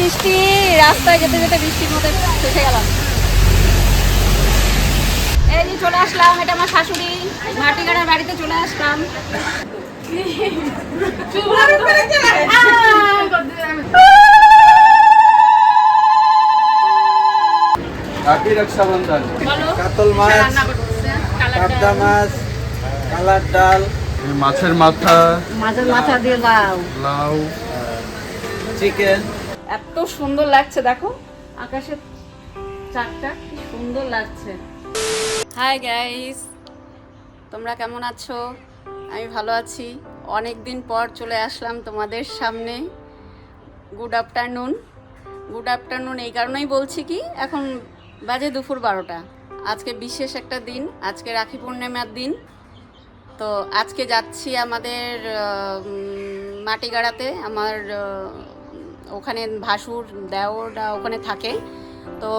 বৃষ্টি রাস্তায় যেতে যেতে বৃষ্টির মধ্যে ফেসে গেলাম। এই যে চলে আসলাম এটা আমার শাশুড়ি। মাটিগাড়ার বাড়িতে চলে আসলাম। হ্যাপি রক্ষাবন্ধন। কাতল মাছ মাছ কালার ডাল। মাছের মাথা মাছের মাথা দিয়ে লাউ। লাউ। চিকেন। এত সুন্দর লাগছে, দেখো। আকাশের চারটা কি সুন্দর লাগছে। হাই গাইস তোমরা কেমন আছো? আমি ভালো আছি। অনেক দিন পর চলে আসলাম তোমাদের সামনে। গুড আফটারনুন গুড আফটারনুন এই কারণেই বলছি কি, এখন বাজে দুপুর বারোটা। আজকে বিশেষ একটা দিন, আজকে রাখি পূর্ণিমার দিন। তো আজকে যাচ্ছি আমাদের মাটিগাড়াতে, আমার ওখানে ভাসুর দেওররা ওখানে থাকে। তো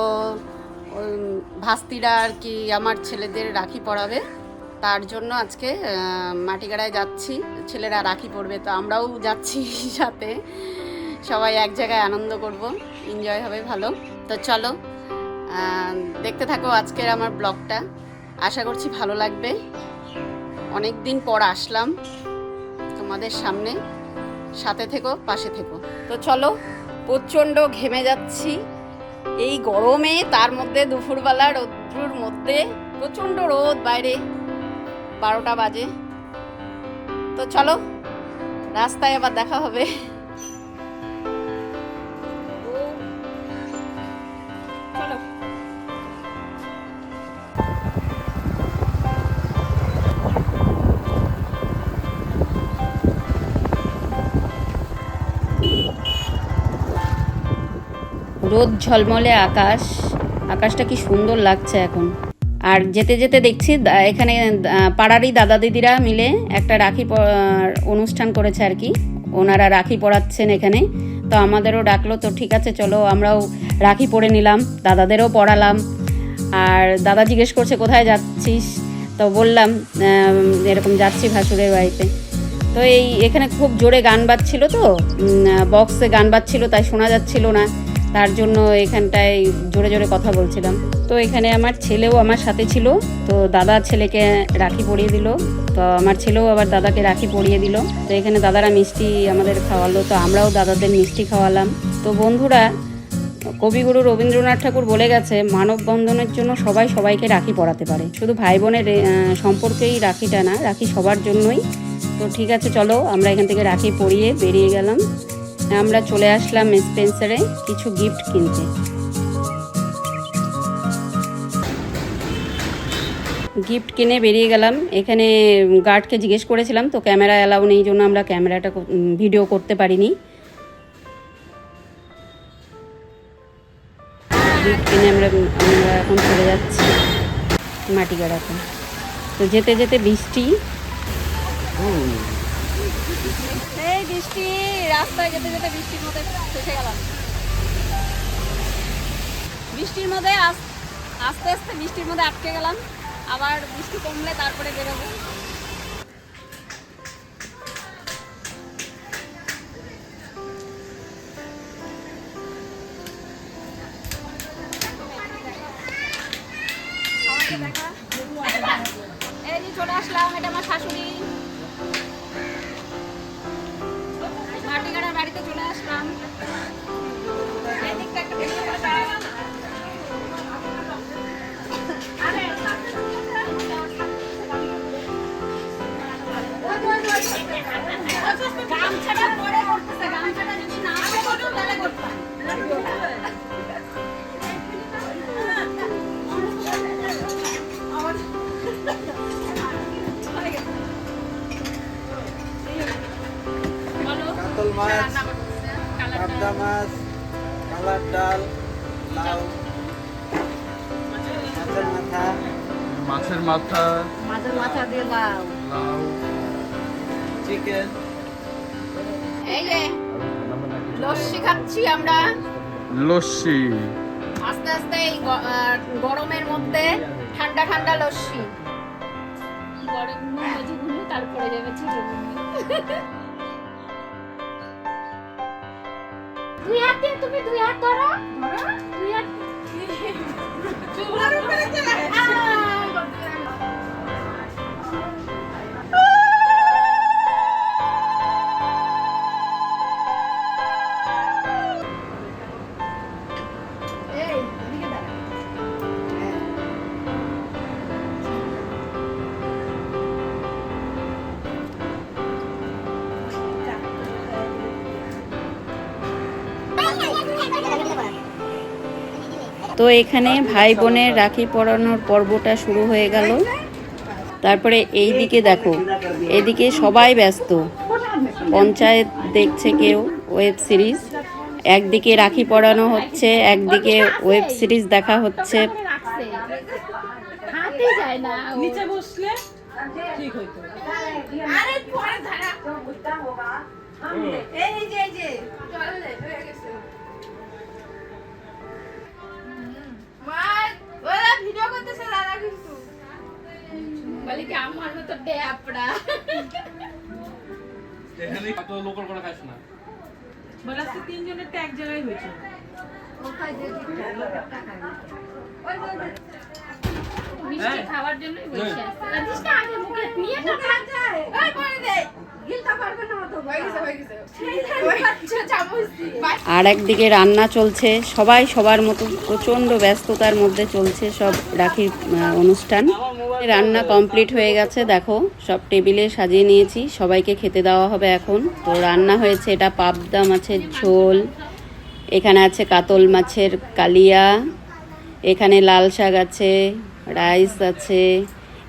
ভাস্তিরা আর কি আমার ছেলেদের রাখি পড়াবে তার জন্য আজকে মাটিগাড়ায় যাচ্ছি। ছেলেরা রাখি পড়বে তো আমরাও যাচ্ছি সাথে। সবাই এক জায়গায় আনন্দ করব এনজয় হবে ভালো। তো চলো দেখতে থাকো আজকের আমার ব্লগটা। আশা করছি ভালো লাগবে। অনেক দিন পর আসলাম তোমাদের সামনে। সাথে থেকো, পাশে থেকো। তো চলো, প্রচণ্ড ঘেমে যাচ্ছি। এই গরমে, তার মধ্যে দুপুরবেলা রৌদ্রুর মধ্যে প্রচণ্ড রোদ বাইরে। বারোটা বাজে। তো চলো, রাস্তায় আবার দেখা হবে। রোদ ঝলমলে আকাশ। আকাশটা কি সুন্দর লাগছে এখন। আর যেতে যেতে দেখছি এখানে পাড়ারই দাদা দিদিরা মিলে একটা রাখি অনুষ্ঠান করেছে আর কি। ওনারা রাখি পড়াচ্ছেন এখানে। তো আমাদেরও ডাকলো, তো ঠিক আছে, চলো আমরাও রাখি পরে নিলাম। দাদাদেরও পড়ালাম। আর দাদা জিজ্ঞেস করছে, কোথায় যাচ্ছিস? তো বললাম এরকম যাচ্ছি ভাসুরের বাড়িতে। তো এই এখানে খুব জোরে গান বাজছিল তো। বক্সে গান বাজছিল, তাই শোনা যাচ্ছিল না। তার জন্য এখানটায় জোরে জোরে কথা বলছিলাম। তো এখানে আমার ছেলেও আমার সাথে ছিল। তো দাদা ছেলেকে রাখি পরিয়ে দিল। তো আমার ছেলেও আবার দাদাকে রাখি পরিয়ে দিল। তো এখানে দাদারা মিষ্টি আমাদের খাওয়ালো। তো আমরাও দাদাদের মিষ্টি খাওয়ালাম। তো বন্ধুরা, কবিগুরু রবীন্দ্রনাথ ঠাকুর বলে গেছে, মানববন্ধনের জন্য সবাই সবাইকে রাখি পড়াতে পারে। শুধু ভাই বোনের সম্পর্কেই রাখিটা না, রাখি সবার জন্যই। তো ঠিক আছে, চলো আমরা এখান থেকে রাখি পরিয়ে বেরিয়ে গেলাম। আমরা চলে আসলাম স্পেন্সারে কিছু গিফট কিনতে। গিফট কিনে বেরিয়ে গেলাম। এখানে গার্ডকে জিজ্ঞেস করেছিলাম, তো ক্যামেরা অ্যালাউ নেই জন্য আমরা ক্যামেরাটা ভিডিও করতে পারিনি। গিফট কিনে আমরা আমরা এখন চলে যাচ্ছি মাটিগাড়াতে তো যেতে যেতে বৃষ্টি। বৃষ্টি, রাস্তায় যেতে যেতে বৃষ্টির মধ্যে ফেসে গেলাম। বৃষ্টির মধ্যে আস- আস্তে আস্তে বৃষ্টির মধ্যে আটকে গেলাম। আবার বৃষ্টি কমলে তারপরে বেরোবো। এই যে চলে আসলাম, এটা আমার শাশুড়ি। গামছাটা পরে করতেছে, গামছাটা যদি না করতো তাহলে করতাম। মাছ পাবদা মাছ কালার ডাল লাউ মাছের মাথা। মাছের মাথা মাছের মাথা দিয়ে লাউ। লাউ। চিকেন। এই যে লস্যি খাচ্ছি আমরা। লস্যি। আস্তে আস্তে এই গরমের মধ্যে ঠান্ডা ঠান্ডা লস্যি। গরম তারপরে যাবে দুই হাত দিয়ে তুমি দুই হাত ধরো। ধরো। দুই হাত এই তো এখানে ভাই বোনের রাখি পরানোর পর্বটা শুরু হয়ে গেল। তারপরে এই দিকে দেখো এদিকে সবাই ব্যস্ত। পঞ্চায়েত দেখছে কেউ ওয়েব সিরিজ। একদিকে রাখি পরানো হচ্ছে একদিকে ওয়েব সিরিজ দেখা হচ্ছে। রাখছে হাতে যায় না নিচে বসলে ঠিক হইতো। আরে পরে বলে কি আমার মতো ড্যাপড়া। বলাচ্ছে তিনজনের তো এক জায়গায় হয়েছে। মিষ্টি খাওয়ার জন্যই বসে আছে রাজিস আগে মুখে নিয়ে তো যায় ওই পরে দে। আর একদিকে রান্না চলছে, সবাই সবার মতো প্রচণ্ড ব্যস্ততার মধ্যে চলছে সব রাখির অনুষ্ঠান। রান্না কমপ্লিট হয়ে গেছে, দেখো, সব টেবিলে সাজিয়ে নিয়েছি, সবাইকে খেতে দেওয়া হবে এখন। তো রান্না হয়েছে, এটা পাবদা মাছের ঝোল, এখানে আছে কাতল মাছের কালিয়া, এখানে লাল শাক আছে, রাইস আছে,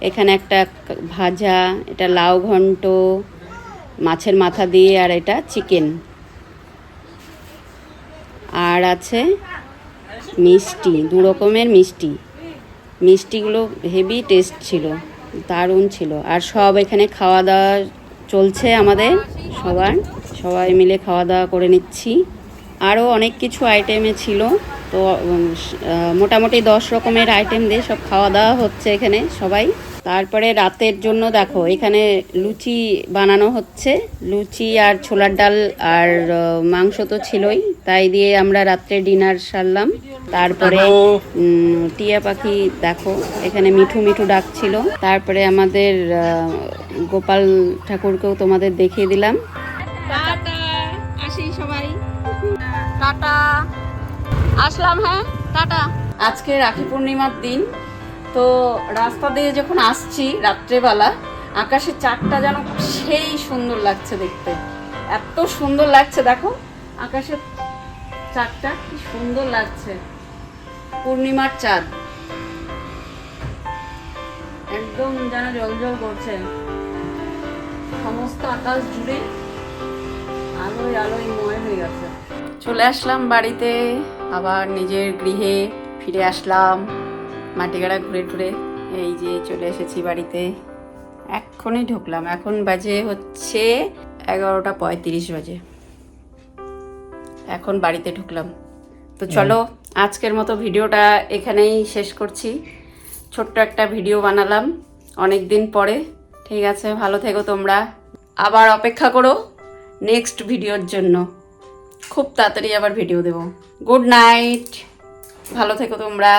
এখানে একটা ভাজা, এটা লাউ ঘন্ট মাছের মাথা দিয়ে আর এটা চিকেন। আর আছে মিষ্টি, দু রকমের মিষ্টি। মিষ্টিগুলো হেভি টেস্ট ছিল, দারুণ ছিল। আর সব এখানে খাওয়া দাওয়া চলছে আমাদের, সবার। সবাই মিলে খাওয়া দাওয়া করে নিচ্ছি। আরও অনেক কিছু আইটেমে ছিল, তো মোটামুটি দশ রকমের আইটেম দিয়ে সব খাওয়া দাওয়া হচ্ছে এখানে সবাই। তারপরে রাতের জন্য দেখো এখানে লুচি বানানো হচ্ছে। লুচি আর ছোলার ডাল আর মাংস তো ছিলই তাই দিয়ে আমরা রাত্রে ডিনার সারলাম। তারপরে টিয়া পাখি দেখো এখানে মিঠু মিঠু ডাকছিল। তারপরে আমাদের গোপাল ঠাকুরকেও তোমাদের দেখিয়ে দিলাম। আসি সবাই। টাটা। আসলাম হ্যাঁ টাটা। আজকে রাখি পূর্ণিমার দিন। তো রাস্তা দিয়ে যখন আসছি রাত্রেবেলা, আকাশের চারটা যেন সেই সুন্দর লাগছে দেখতে। এত সুন্দর লাগছে, দেখো, আকাশের চারটা কি সুন্দর লাগছে। পূর্ণিমার চাঁদ। একদম যেন জল করছে। সমস্ত আকাশ জুড়ে আলোয় আলোয় ময় হয়ে গেছে। চলে আসলাম বাড়িতে, আবার নিজের গৃহে ফিরে আসলাম। মাটিগাড়া ঘুরে টুরে এই যে চলে এসেছি বাড়িতে। এক্ষুনি ঢুকলাম। এখন বাজে হচ্ছে এগারোটা পঁয়ত্রিশ বাজে। এখন বাড়িতে ঢুকলাম। তো চলো আজকের মতো ভিডিওটা এখানেই শেষ করছি। ছোট্ট একটা ভিডিও বানালাম অনেক দিন পরে। ঠিক আছে ভালো থেকো তোমরা। আবার অপেক্ষা করো নেক্সট ভিডিওর জন্য। খুব তাড়াতাড়ি আবার ভিডিও দেব। Good night. ভালো থেকো তোমরা।